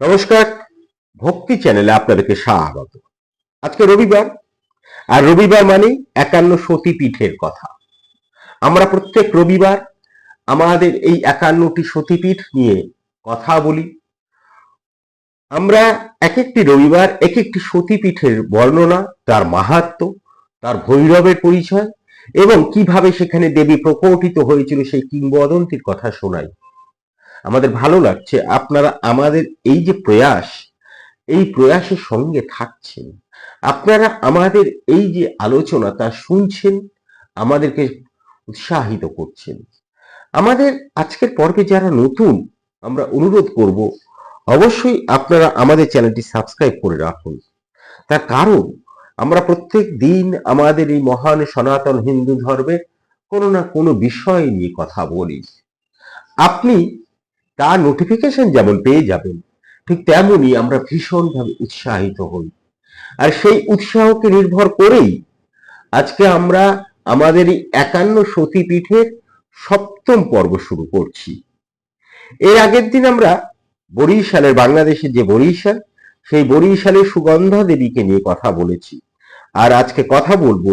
নমস্কার, ভক্তি চ্যানেলে আপনাদেরকে স্বাগত। আজকে রবিবার, আর রবিবার মানে একান্ন সতীপীঠের কথা। আমরা প্রত্যেক রবিবার আমাদের এই একান্নটি সতীপীঠ নিয়ে কথা বলি। আমরা এক একটি রবিবার এক একটি সতীপীঠের বর্ণনা, তার মাহাত্ম, তার ভৈরবের পরিচয়, এবং কীভাবে সেখানে দেবী প্রকটিত হয়েছিল সেই কিংবদন্তির কথা শোনাই। আমাদের ভালো লাগছে, আপনারা আমাদের এই যে প্রয়াস, এই প্রয়াসের সঙ্গে থাকছেন। আপনারা আমাদের এই যে আলোচনা তা শুনছেন, আমাদেরকে উৎসাহিত করছেন। আমাদের আজকের পর্বে যারা নতুন, আমরা অনুরোধ করব, অবশ্যই আপনারা আমাদের চ্যানেলটি সাবস্ক্রাইব করে রাখুন। তার কারণ, আমরা প্রত্যেক দিন আমাদের এই মহান সনাতন হিন্দু ধর্মের কোনো না কোনো বিষয় নিয়ে কথা বলি। আপনি তার নোটিফিকেশন যেমন পেয়ে যাবেন, ঠিক তেমনই আমরা ভীষণভাবে উৎসাহিত হই। আর সেই উৎসাহকে নির্ভর করেই আজকে আমরা আমাদের এই একান্ন সতীপীঠের সপ্তম পর্ব শুরু করছি। এর আগের দিন আমরা বরিশালের বাংলাদেশের যে বরিশাল, সেই বরিশালের সুগন্ধা দেবীকে নিয়ে কথা বলেছি। আর আজকে কথা বলব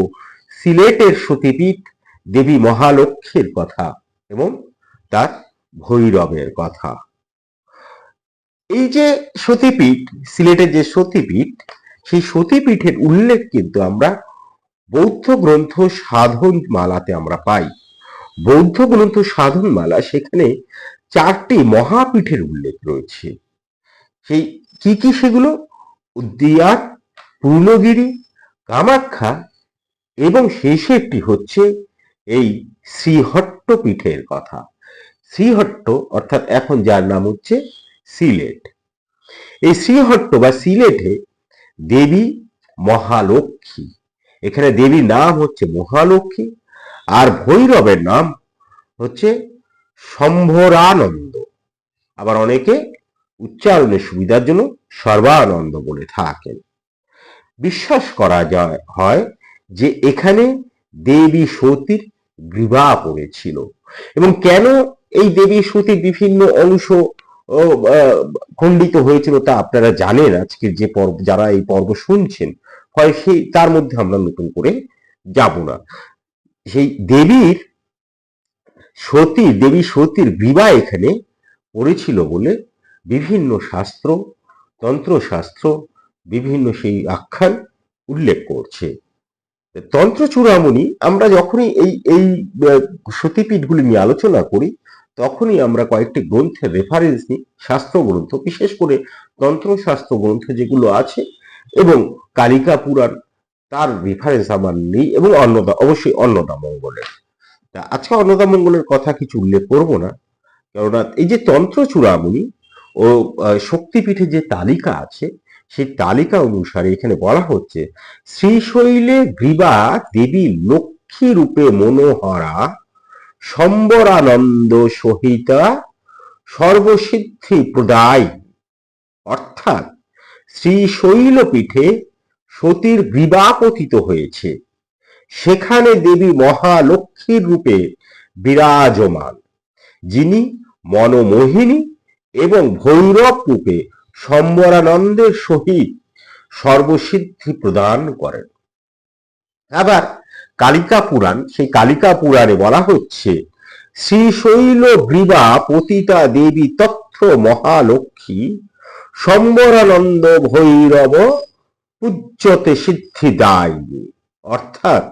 সিলেটের সতীপীঠ দেবী মহালক্ষ্মীর কথা এবং তার ভৈরবের কথা। এই যে সতীপীঠ, সিলেটের যে সতীপীঠ, সেই সতীপীঠের উল্লেখ কিন্তু আমরা বৌদ্ধ গ্রন্থ সাধন মালাতে আমরা পাই। বৌদ্ধ গ্রন্থ সাধন মালা সেখানে চারটি মহাপীঠের উল্লেখ রয়েছে। সেই কি কি সেগুলো? উদ্দিয়ার, পূর্ণগিরি, কামাখ্যা এবং শেষে একটি হচ্ছে এই শ্রীহট্টপীঠের কথা। শ্রীহট্ট, অর্থাৎ এখন যার নাম হচ্ছে সিলেট। এই শ্রীহট্ট বা সিলেটে দেবী মহালক্ষ্মী। এখানে দেবীর নাম হচ্ছে মহালক্ষ্মী, আর ভৈরবের নাম হচ্ছে সম্ভরানন্দ। আবার অনেকে উচ্চারণের সুবিধার জন্য সর্বানন্দ বলে থাকেন। বিশ্বাস করা যায়, হয় যে এখানে দেবী সতীর গ্রীবা পড়েছিল। এবং কেন এই দেবী সতীর বিভিন্ন অংশ খণ্ডিত হয়েছিল তা আপনারা জানেন আজকের যে পর্ব, যারা এই পর্ব শুনছেন। হয় সেই তার মধ্যে আমরা নতুন করে যাব না। সেই দেবীর সতী দেবী সতীর বিবাহ এখানে পড়েছিল বলে বিভিন্ন শাস্ত্র, তন্ত্রশাস্ত্র, বিভিন্ন সেই আখ্যান উল্লেখ করছে। তন্ত্র চূড়ামণি আমরা যখনই এই এই সতীপীঠগুলি নিয়ে আলোচনা করি তখনই আমরা কয়েকটি গ্রন্থের রেফারেন্স নিই শাস্ত্র গ্রন্থ বিশেষ করে তন্ত্রশাস্ত্র গ্রন্থ যেগুলো আছে এবং কালিকা পুরাণ তার রেফারেন্স আমার নেই এবং অন্নদা অবশ্যই অন্নদা মঙ্গলের। তা আজকে অন্নদা মঙ্গলের কথা কিছু উল্লেখ করব না কেননা এই যে তন্ত্র চূড়ামণি ও আহ, শক্তিপীঠের যে তালিকা আছে সেই তালিকা অনুসারে এখানে বলা হচ্ছে শ্রীশৈলে গ্রীবা দেবী লক্ষ্মী রূপে মনোহরা সম্বরানন্দ সহিতা সর্বসিদ্ধি প্রদায়। অর্থাৎ শ্রীশৈল পীঠে সতীর গ্রীবা পতিত হয়েছে। সেখানে দেবী মহালক্ষ্মীর রূপে বিরাজমান, যিনি মনমোহিনী এবং ভৈরব রূপে সম্বরানন্দের সহিত সর্বসিদ্ধি প্রদান করেন। আবার কালিকা পুরাণ সেই কালিকা পুরাণে বলা হচ্ছে, শ্রীশৈল গ্রীবা পতিতা দেবী তথ্য মহালক্ষ্মী সম্বরানন্দ ভৈরব পূজ্যতে সিদ্ধিদায়ী অর্থাৎ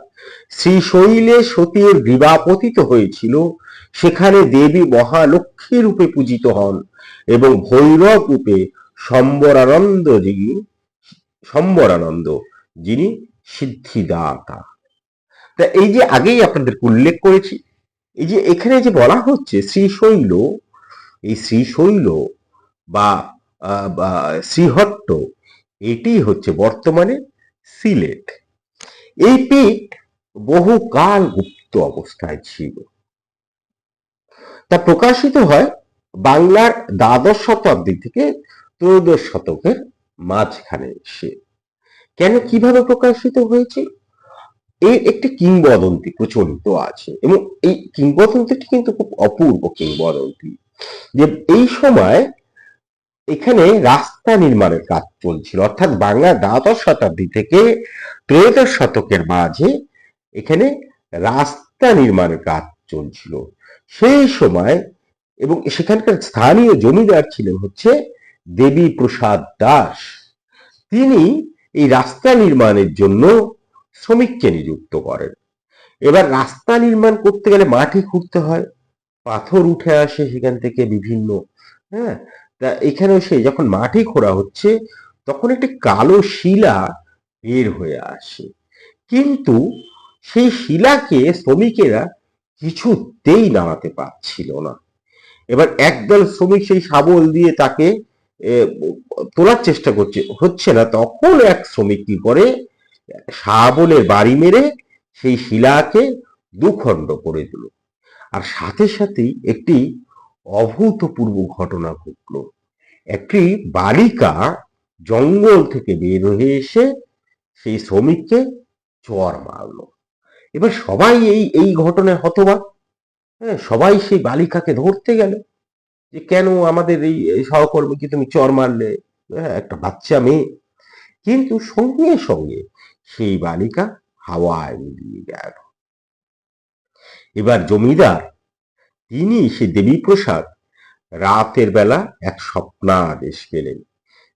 শ্রীশৈলে সতীর গ্রীবা পতিত হয়েছিল, সেখানে দেবী মহালক্ষ্মী রূপে পূজিত হন এবং ভৈরব রূপে সম্বরানন্দ যিনি সম্বরানন্দ যিনি সিদ্ধিদাতা। তা এই যে আগেই আপনাদেরকে উল্লেখ করেছি, এই যে এখানে যে বলা হচ্ছে শ্রীশৈল, এই শ্রীশৈল বা শ্রীহট্ট, এটি হচ্ছে বর্তমানে সিলেট। এই পীঠ বহুকাল গুপ্ত অবস্থায় ছিল। তা প্রকাশিত হয় বাংলার দ্বাদশ শতাব্দী থেকে ত্রয়োদশ শতকের মাঝখানে এসে। কেন কীভাবে প্রকাশিত হয়েছে? এর একটি কিংবদন্তি প্রচলিত আছে এবং এই কিংবদন্তিটি কিন্তু খুব অপূর্ব কিংবদন্তি। যে এই সময় এখানে রাস্তা নির্মাণের কাজ চলছিল, অর্থাৎ বাংলা দ্বাদশ শতাব্দী থেকে ত্রয়োদশ শতকের মাঝে এখানে রাস্তা নির্মাণের কাজ চলছিল। সেই সময় এবং সেখানকার স্থানীয় জমিদার ছিলেন হচ্ছে দেবী প্রসাদ দাস। তিনি এই রাস্তা নির্মাণের জন্য শ্রমিককে নিযুক্ত করেন। এবার রাস্তা নির্মাণ করতে গেলে মাটি খুঁড়তে হয়, পাথর উঠে আসে সেখান থেকে বিভিন্ন হ্যাঁ? তা এখানেও সে যখন মাটি খোঁড়া হচ্ছে, তখন একটি কালো শিলা বের হয়ে আসে। কিন্তু সেই শিলাকে শ্রমিকেরা কিছুতেই নামাতে পারছিল না। এবার একদল শ্রমিক সেই শাবল দিয়ে তাকে তোলার চেষ্টা করছে, হচ্ছে না। তখন এক শ্রমিক কি করে শাবলের বাড়ি মেরে সেই শিলাকে দুখণ্ড করে দিল। আর সাথে সাথেই একটি অভূতপূর্ব ঘটনা ঘটল। একটি বালিকা জঙ্গল থেকে বের হয়ে এসে সেই শ্রমিককে চর মারলো। এবার সবাই এই এই ঘটনায় হতবাক। হ্যাঁ সবাই সেই বালিকাকে ধরতে গেল যে, কেন আমাদের এই এই সহকর্মীকে তুমি চর মারলে? হ্যাঁ একটা বাচ্চা মেয়ে। কিন্তু সঙ্গে সঙ্গে সেই বালিকা হাওয়ায় মিলিয়ে গেল। এবার জমিদার, তিনি সে দেবীপ্রসাদ রাতের বেলা এক স্বপ্নাদেশ পেলেন,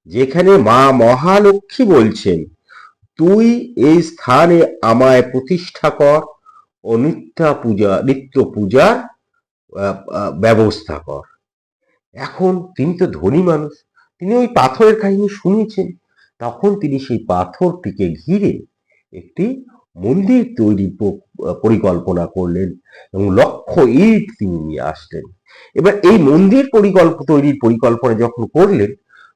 যেখানে মা মহালক্ষ্মী বলছেন, তুই এই স্থানে আমায় প্রতিষ্ঠা কর ও নিত্য পূজা, নিত্য পূজার ব্যবস্থা কর। এখন তিনি তো ধনী মানুষ, তিনি ওই পাথরের কাহিনী শুনেছেন তখন তিনি সেই পাথরটিকে ঘিরে একটি মন্দির তৈরি পরিকল্পনা করলেন এবং লক্ষ ইট তিনি নিয়ে আসলেন। এবার এই মন্দির পরিকল্প, তৈরির পরিকল্পনা যখন করলেন,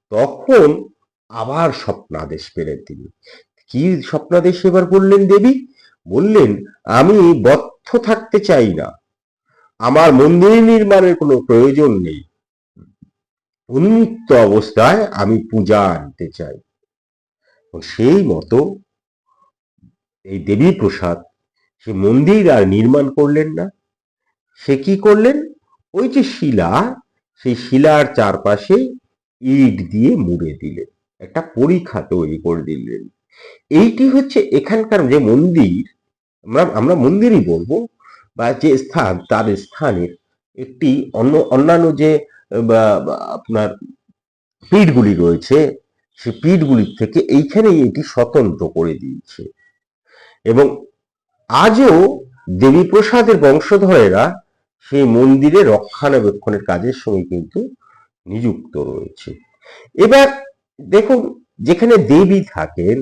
তখন আবার স্বপ্নাদেশ পেলেন তিনি। কি স্বপ্নাদেশ এবার বললেন, দেবী, বললেন, আমি বদ্ধ থাকতে চাই না। আমার মন্দির নির্মাণের কোনো প্রয়োজন নেই। উন্মুক্ত অবস্থায় আমি পূজা আনতে চাই। সেই মতো এই দেবী প্রসাদ, সে মন্দির আর নির্মাণ করলেন না। সে কি করলেন? ওই যে শিলা, সেই শিলার চারপাশে ইট দিয়ে মুড়ে দিলেন, একটা পরীক্ষা তৈরি করে দিলেন। এইটি হচ্ছে এখানকার যে মন্দির, আমরা আমরা মন্দিরই বলব, বা যে স্থান, তার স্থানের একটি অন্য, অন্যান্য যে আপনার পিঠগুলি রয়েছে সেই পিঠগুলির থেকে এইখানেই এটি স্বতন্ত্র করে দিয়েছে। এবং আজও দেবীপ্রসাদের বংশধরেরা সেই মন্দিরে রক্ষণাবেক্ষণের কাজের সঙ্গে কিন্তু নিযুক্ত রয়েছে। এবার দেখুন, যেখানে দেবী থাকেন,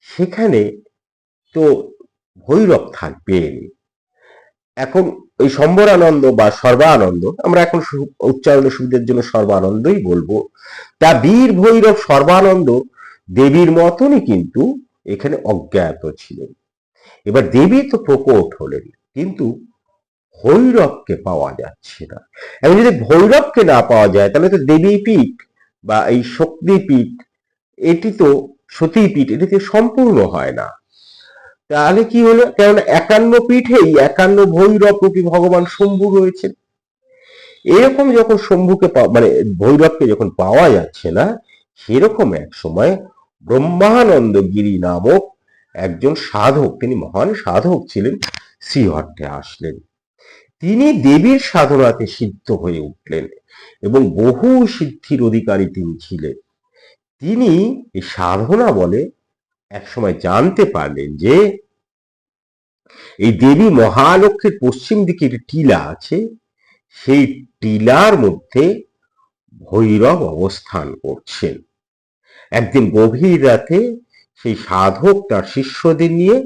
সেখানে তো ভৈরব থাকবেন এখন ওই সম্বরানন্দ বা সর্বানন্দ, আমরা এখন উচ্চারণের সুবিধার জন্য সর্বানন্দই বলব। তা বীর ভৈরব সর্বানন্দ দেবীর মতনই কিন্তু এখানে অজ্ঞাত ছিলেন। এবার দেবী তো প্রকট হলেন, কিন্তু ভৈরবকে পাওয়া যাচ্ছে না। এখন যদি ভৈরবকে না পাওয়া যায়, তাহলে তো দেবী পীঠ বা এই শক্তিপীঠ, এটি তো সতীপীঠ, এটিতে সম্পূর্ণ হয় না। তাহলে কি হলো? কারণ একান্ন পীঠেই, একান্ন ভৈরব রূপী ভগবান শম্ভু রয়েছেন। এরকম যখন শম্ভুকে মানে ভৈরবকে যখন পাওয়া যাচ্ছে না, সেরকম এক সময় ব্রহ্মানন্দ গিরি নামক একজন সাধক, তিনি মহান সাধক ছিলেন, শ্রীহট্টে আসলেন। তিনি দেবীর সাধনাতে সিদ্ধ হয়ে উঠলেন এবং বহু সিদ্ধির অধিকারী তিনি ছিলেন। তিনি সাধনা বলে একসময় জানতে পারলেন যে এই দেবী মহালক্ষ্মীর পশ্চিম দিকে একটি টিলা আছে, সেই টিলার মধ্যে ভৈরব অবস্থান করছেন। একদিন গভীর রাতে সেই সাধক তার শিষ্যদের নিয়ে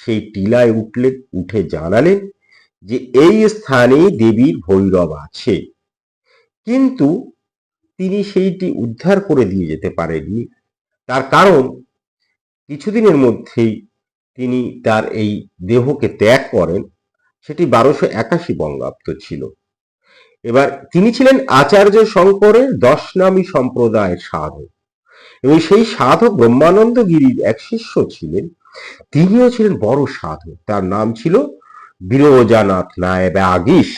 সেই টিলায় উঠলেন উঠে জানালেন যে এই স্থানে দেবীর ভৈরব আছে। কিন্তু তিনি সেইটি উদ্ধার করে দিয়ে যেতে পারেননি। তার কারণ কিছুদিনের মধ্যেই তিনি তার এই দেহকে ত্যাগ করেন, সেটি বারোশো একাশি বঙ্গাব্দ ছিল। এবার তিনি ছিলেন আচার্য শঙ্করের দশনামী সম্প্রদায়ের সাধক এবং সেই সাধক ব্রহ্মানন্দ গিরির এক শিষ্য ছিলেন, তিনিও ছিলেন বড় সাধক। তার নাম ছিল বিরোজানাথ নায়েব আগিস।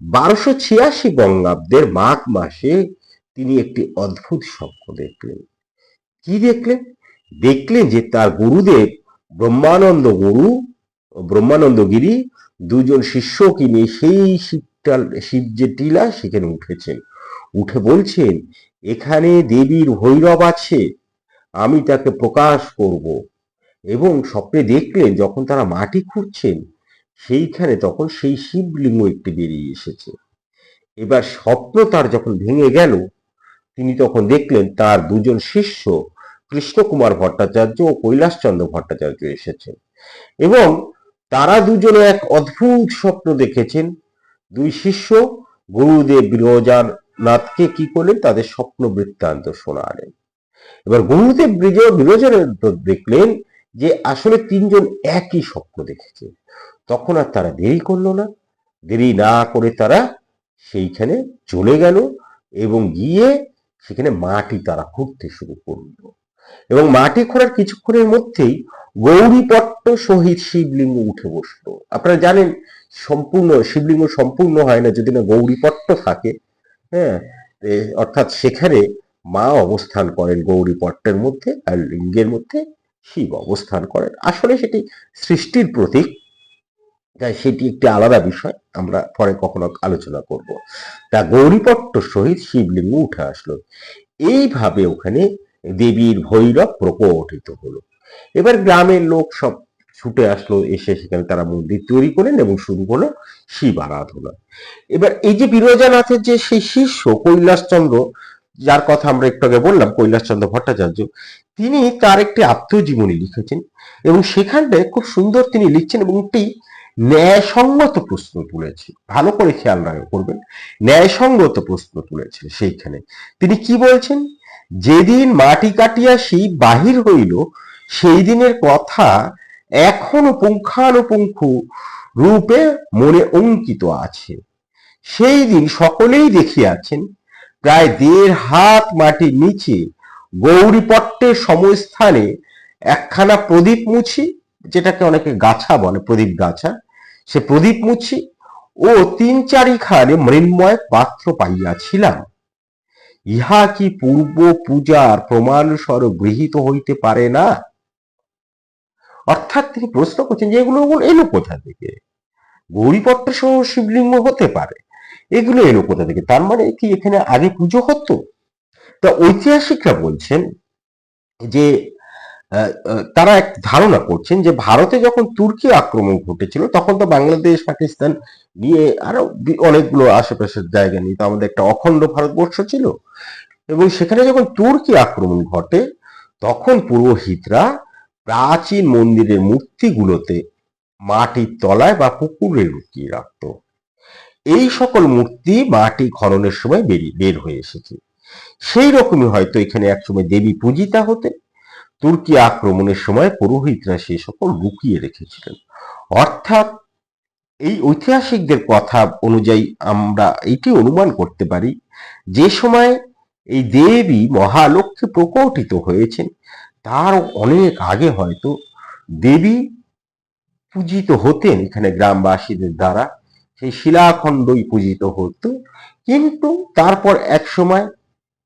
বারোশো ছিয়াশি বঙ্গাব্দের মাঘ মাসে তিনি একটি অদ্ভুত স্বপ্ন দেখলেন। কি দেখলেন? দেখলেন যে তার গুরুদেব ব্রহ্মানন্দ গুরু, ব্রহ্মানন্দ গিরি দুজন শিষ্যকে নিয়ে সেই শিবটাল শিব যে টিলা সেখানে উঠেছেন। উঠে বলছেন, এখানে দেবীর ভৈরব আছে, আমি তাকে প্রকাশ করব। এবং স্বপ্নে দেখলেন যখন তারা মাটি খুঁড়ছেন, সেইখানে তখন সেই শিবলিঙ্গ একটি বেরিয়ে এসেছে। এবার স্বপ্ন তার যখন ভেঙে গেল, তিনি তখন দেখলেন তার দুজন শিষ্য কৃষ্ণকুমার ভট্টাচার্য ও কৈলাসচন্দ্র ভট্টাচার্য এসেছেন। এবং তারা দুজনে এক অদ্ভুত স্বপ্ন দেখেছেন। দুই শিষ্য গুরুদেব বিরোজানাথকে কি করলেন? তাদের স্বপ্ন বৃত্তান্ত শোনালেন। এবার গুরুদেব বিরোজ, বিরোজানন্দ দেখলেন যে আসলে তিনজন একই স্বপ্ন দেখেছে তখন আর তারা দেরি করল না। দেরি না করে তারা সেইখানে চলে গেল এবং গিয়ে সেখানে মাটি তারা খুঁড়তে শুরু করল। এবং মাটি খোঁড়ার কিছুক্ষণের মধ্যেই গৌরীপট্ট সহিত শিবলিঙ্গ উঠে বসল। আপনারা জানেন, সম্পূর্ণ শিবলিঙ্গ সম্পূর্ণ হয় না যদি না গৌরীপট্ট থাকে। হ্যাঁ অর্থাৎ সেখানে মা অবস্থান করেন গৌরীপট্টের মধ্যে আর লিঙ্গের মধ্যে শিব অবস্থান করেন। আসলে সেটি সৃষ্টির প্রতীক। তাই সেটি একটি আলাদা বিষয়। আমরা পরে কখনো আলোচনা করব। তা গৌরীপট্ট সহিত শিবলিঙ্গ উঠে আসলো। এইভাবে ওখানে দেবীর ভৈরব প্রকটিত হলো। এবার গ্রামের লোক সব ছুটে আসলো, এসে সেখানে তারা মন্দির তৈরি করলেন এবং শুরু হলো শিব আরাধনা। এবার এই যে বিরজানাথের যে সেই শিষ্য কৈলাসচন্দ্র, যার কথা আমরা একটু আগে বললাম, কৈলাসচন্দ্র ভট্টাচার্য, তিনি তার একটি আত্মজীবনী লিখেছেন এবং সেখানটায় খুব সুন্দর তিনি লিখছেন এবং একটি ন্যায়সঙ্গত প্রশ্ন তুলেছে। ভালো করে খেয়াল রাখা করবেন ন্যায়সঙ্গত প্রশ্ন তুলেছে সেইখানে। তিনি কি বলছেন? যেদিন মাটি কাটিয়া শিব বাহির হইল সেই দিনের কথা এখনও পুঙ্খানুপুঙ্খ রূপে মনে অঙ্কিত আছে। সেই দিন সকলেই দেখিয়াছেন, প্রায় দেড় হাত মাটির নিচে গৌরীপট্টের সমস্থানে একখানা প্রদীপ মুছি, যেটাকে অনেকে গাছা বলে, প্রদীপ গাছা। সে প্রদীপ মুছি ও তিন চারিখানে মৃন্ময় পাত্র পাইয়াছিলাম। ইহা কি পূর্ব পূজার প্রমাণস্বরূপ গৃহীত হইতে পারে না? অর্থাৎ তিনি প্রশ্ন করছেন যে এগুলো এলো কোথা থেকে? গৌরীপত্র সহ শিবলিঙ্গ হতে পারে। এগুলো এলো কোথা থেকে? তার মানে কি এখানে আগে পুজো হতো? তা ঐতিহাসিকরা বলছেন যে তারা এক ধারণা করছেন যে ভারতে যখন তুর্কি আক্রমণ ঘটেছিল, তখন তো বাংলাদেশ, পাকিস্তান নিয়ে আরও অনেকগুলো আশেপাশের জায়গা নিয়ে তো আমাদের একটা অখণ্ড ভারতবর্ষ ছিল। এবং সেখানে যখন তুর্কি আক্রমণ ঘটে, তখন পুরোহিতরা প্রাচীন মন্দিরের মূর্তিগুলোতে মাটির তলায় বা পুকুরে লুকিয়ে রাখত। এই সকল মূর্তি মাটি খননের সময় বেরিয়ে, বের হয়ে এসেছে। সেই রকমই হয়তো এখানে একসময় দেবী পূজিতা হতে তুর্কি আক্রমণের সময় পুরোহিতরা সে সকল লুকিয়ে রেখেছিলেন। অর্থাৎ এই ঐতিহাসিকদের কথা অনুযায়ী আমরা এটি অনুমান করতে পারি যে সময় এই দেবী মহালক্ষ্মী প্রকটিত হয়েছেন, তার অনেক আগে হয়তো দেবী পূজিত হতেন এখানে গ্রামবাসীদের দ্বারা, সেই শিলাখণ্ডই পূজিত হতো। কিন্তু তারপর এক সময়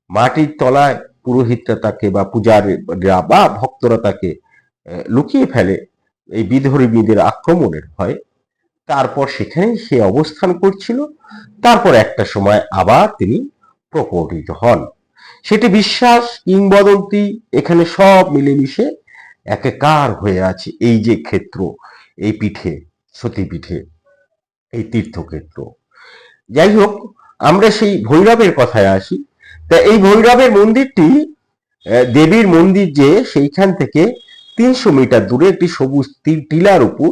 মাটির তলায় পুরোহিতরা তাকে বা পূজারীরা বা ভক্তরা তাকে লুকিয়ে ফেলে এই বিধর্মীদের আক্রমণের ভয়ে। তারপর সেখানে সে অবস্থান করছিল। তারপর একটা সময় আবার তিনি প্রকটিত হন। সেটি বিশ্বাস, কিংবদন্তি, এখানে সব মিলেমিশে একাকার হয়ে আছে এই যে ক্ষেত্র, এই পীঠে, সতীপীঠে, এই তীর্থক্ষেত্র। যাই হোক, আমরা সেই ভৈরবের কথায় আসি। তা এই ভৈরবের মন্দিরটি দেবীর মন্দির যে সেইখান থেকে তিনশো মিটার দূরে একটি সবুজ টিলার উপর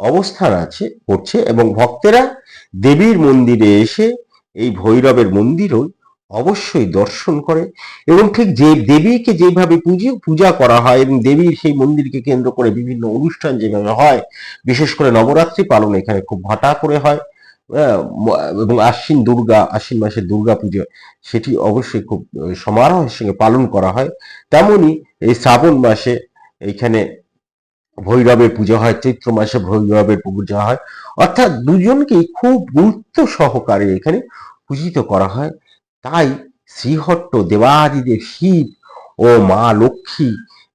অবস্থান আছে, করছে এবং ভক্তেরা দেবীর মন্দিরে এসে এই ভৈরবের মন্দিরও অবশ্যই দর্শন করে এবং ঠিক যে দেবীকে যেভাবে পুজো, পূজা করা হয় এবং দেবীর সেই মন্দিরকে কেন্দ্র করে বিভিন্ন অনুষ্ঠান যেভাবে হয়, বিশেষ করে নবরাত্রি পালন এখানে খুব ভাটা করে হয়। এবং আশ্বিন দুর্গা, আশ্বিন মাসে দুর্গা পুজো সেটি অবশ্যই খুব সমারোহের সঙ্গে পালন করা হয়। তেমনি এই শ্রাবণ মাসে এইখানে ভৈরবের পুজো হয়, চৈত্র মাসে ভৈরবের পূজা হয়। অর্থাৎ দুজনকেই খুব গুরুত্ব সহকারে এখানে পূজিত করা হয়। তাই শ্রীহট্ট দেবাদিদেব শিব ও মা লক্ষ্মী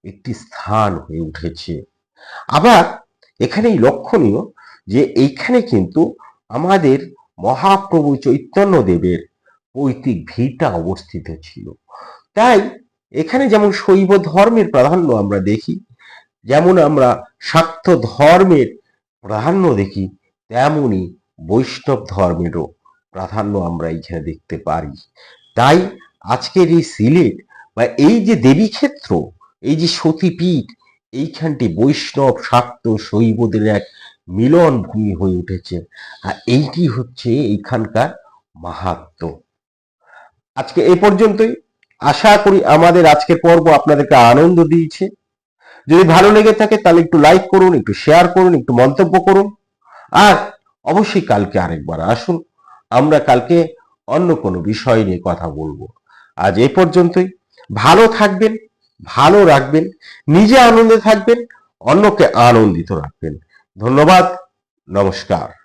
একটি স্থান হয়ে উঠেছে। আবার এখানেই লক্ষণীয় যে এইখানে কিন্তু আমাদের মহাপ্রভু চৈতন্য দেবের পৈতৃক ভিটা অবস্থিত ছিল। তাই এখানে যেমন শৈব ধর্মের প্রাধান্য আমরা দেখি, যেমন আমরা শাক্ত ধর্মের প্রাধান্য দেখি, তেমনি বৈষ্ণব ধর্মেরও প্রাধান্য আমরা এইখানে দেখতে পারি। তাই আজকের এই সিলেট বা এই যে দেবী ক্ষেত্র এই যে সতীপীঠ, এইখানটি বৈষ্ণব শাক্ত শৈবদের এক মিলন ভূমি হয়ে উঠেছে। আর এইটি হচ্ছে এইখানকার মাহাত্ম। আজকে এ পর্যন্তই। আশা করি আমাদের আজকের পর্ব আপনাদেরকে আনন্দ দিয়েছে। যদি ভালো লেগে থাকে তাহলে একটু লাইক করুন, একটু শেয়ার করুন, একটু মন্তব্য করুন। আর অবশ্যই কালকে আরেকবার আসুন। আমরা কালকে অন্য কোনো বিষয় নিয়ে কথা বলব। আজ এ পর্যন্তই। ভালো থাকবেন, ভালো রাখবেন, নিজে আনন্দে থাকবেন, অন্যকে আনন্দিত রাখবেন। ধন্যবাদ নমস্কার।